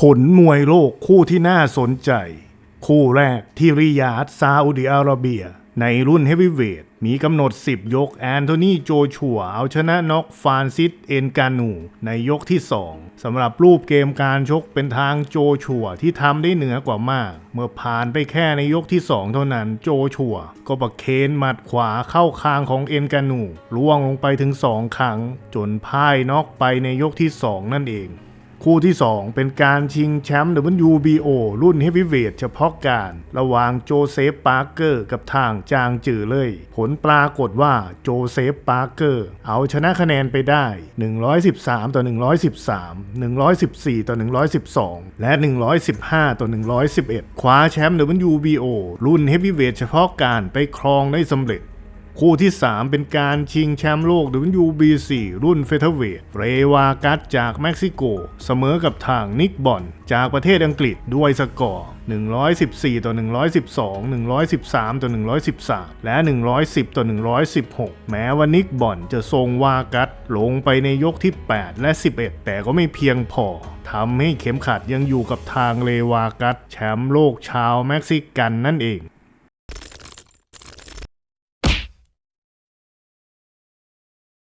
ผลมวยโลกคู่ที่น่าสนใจ คู่แรกที่ริยาดซาอุดิอาระเบีย ในรุ่นเฮฟวีเวทมีกำหนด 10 ยกแอนโทนีโจชัวเอาชนะน็อกฟานซิสเอนกานู ในยกที่ 2สำหรับรูปเกมการชกเป็นทางโจชัวที่ทำได้เหนือกว่ามาก เมื่อผ่านไปแค่ในยกที่ 2 เท่านั้นโจชัว ก็ประเคนหมัดขวาเข้าคางของเอนกานูล่วงลงไปถึง 2 ครั้ง จนพ่ายน็อกไปในยกที่ 2 นั่นเอง คู่ที่ 2 เป็นการชิงแชมป์ WBO รุ่นเฮฟวีเวทเฉพาะการ ระหว่างโจเซฟปาร์เกอร์กับทางจางจือเลย ผลปรากฏว่าโจเซฟปาร์เกอร์เอาชนะคะแนนไปได้ 113 ต่อ 113 114 ต่อ 112 และ 115 ต่อ 111 คว้าแชมป์ WBO รุ่นเฮฟวีเวทเฉพาะการไปครองได้สำเร็จ คู่ที่ 3 เป็นการชิงแชมป์โลก WBC รุ่นเฟเธอร์เวทเรวากัสจากเม็กซิโก เสมอกับทางนิกบอน จากประเทศอังกฤษด้วยสกอร์ 114 ต่อ 112 113 ต่อ 113 และ 110 ต่อ 116 แม้ว่านิกบอนจะทรงวากัสลงไปในยกที่ 8 และ 11 แต่ก็ไม่เพียงพอทำให้เข็มขัดยังอยู่กับทางเลวากัสแชมป์โลกชาวเม็กซิกันนั่นเอง